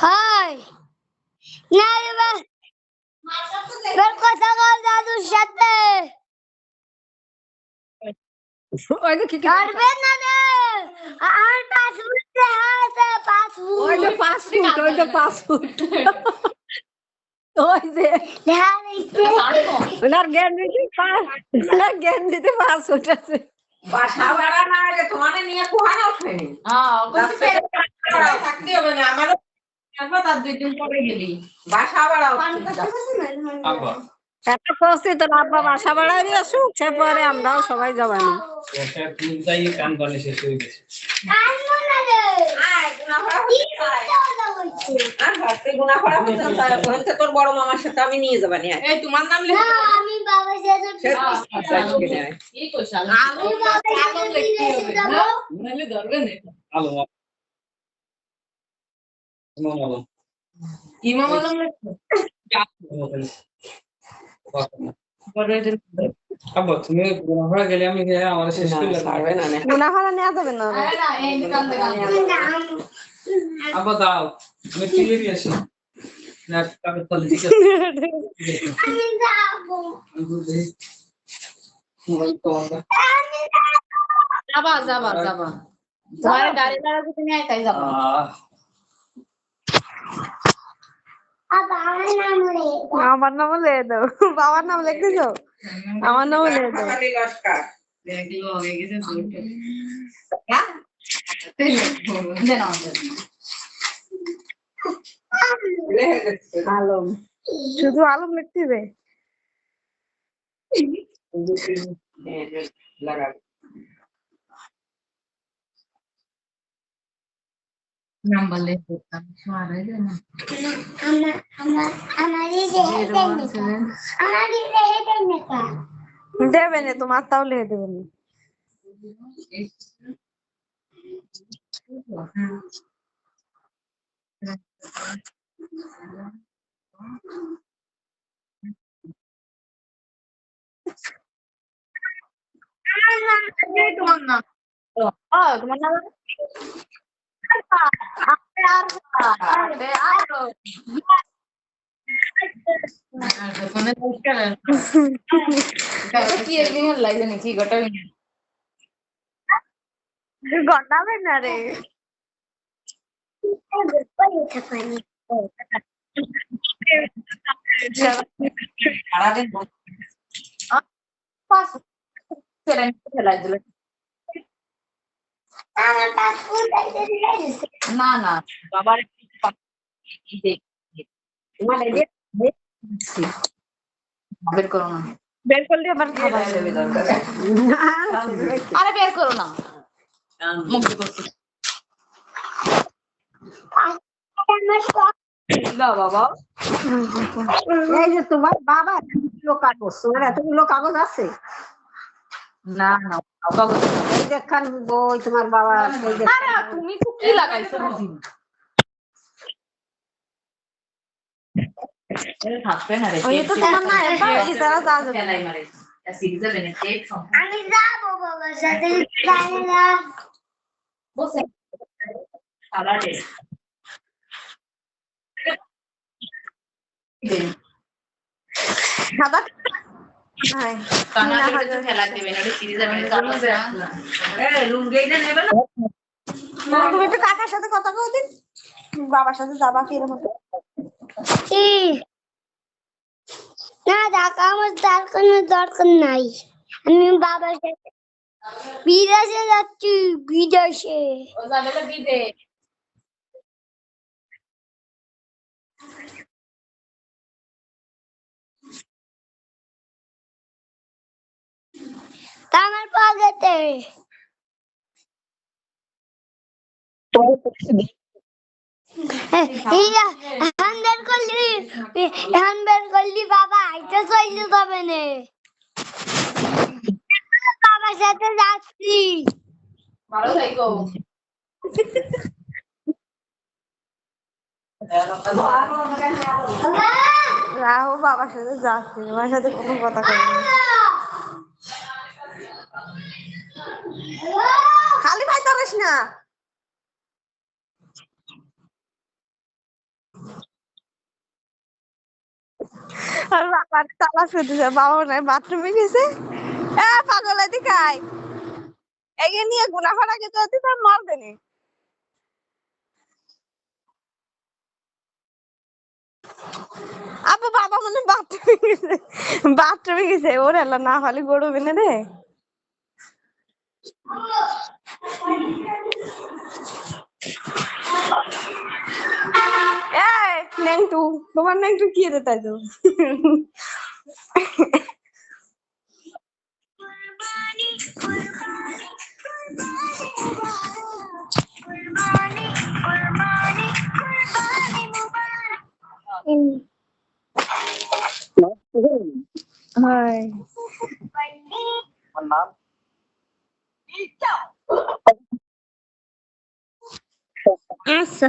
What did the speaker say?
High. না এবার এবার কথা বল দাদুর সাথে। ওই যে কি কি না রে। আর ফুট আছে পাঁচ ওই যে ফুট ওই যে পাঁচ ওই যে। ওনার জ্ঞান দিতে পাঁচ ওনার জ্ঞান দিতে পাঁচ আছে। বাসা ভাড়া না আগে তোমাদের নিয়ে কোহানো ওঠেনি হ্যাঁ থাকতে হবে না আমারও তার দুই দিন পরে গেলি। বাসা ভাড়া একটা করছি তো আব্বা বাসা বাড়াই আসুক সে আমরাও সবাই না। তোর বড় মামার সাথে আমি নিয়ে যাবানি তোমার নাম লিখে। ইমাম আলম। গেলে আমি আমার শেষ ভাড়া নেওয়া যাবে না। আব্বা দাও আছে আমি যাব যাবা যাবা। তোমার গাড়ি তুমি যাবা। আমার নাম লিখে দাও বাবার নাম যাও আমার নাম লিখে দাও দেখল হয়ে গেছে দুটো হ্যাঁ দেন আমাদের লেহে গেছে। আলম। শুধু আলম লিখতে হবে? নে, নে, নাম্বার লিখে দিতাম সরে আমার আমার আমার এই যে হেডেন আমার এই যে হেডেন নেতা দেবে না তোমার তাও লিখে দেবে না। কি একদিন লাইলে নাকি গোটা গন্ডাবে না রে না না বাবার বের করো না বের করলে আবার খাবার। আরে বের করো না মুখ করতে না বাবা। এই যে তোমার বাবা এতগুলো কাগজ তোমার এতগুলো কাগজ আছে? না না কাগজ এই দেখান বই তোমার বাবা তুমি তো কি লাগাইছো? ওই তো তোমার না যাবে আমি যাব বাবার সাথে জানি না বসে সারা ডে সাদা হ্যাঁ কানা তো খেলা দেবে না সিরিজে বেনে যাবে না এ লুঙ্গিটা নেবে না? তুমি একটু কাকার সাথে কথা বাবার সাথে যাবা কি এরকম না টাকা আমার তার কোনো দরকার নাই। আমি বাবার সাথে বিদেশে যাচ্ছি বিদেশে। ও আমার পকেটে হ্যান বের করলি হ্যান বের করলি বাবা আইতে চলে যাবে নে বাবার সাথে যাচ্ছি ভালো থাকো রাহু বাবার সাথে যাচ্ছে তোমার সাথে কোনো কথা কই খালি ভাই তরিস না। আর বাবার তালা শুধুছে বাবা নাই, বাথরুমে গেছে। এ, পাগল এগে নিয়ে গুনা ফাড়া গেছে তুই তার মার দেনি বাবা মনে বাথরুমে গেছে। বাথরুমে গেছে, ওর এলা না হলে গরু বেনে দে নেংটু তোমার নেংটু কি রে তাই তো? হাই আচ্ছা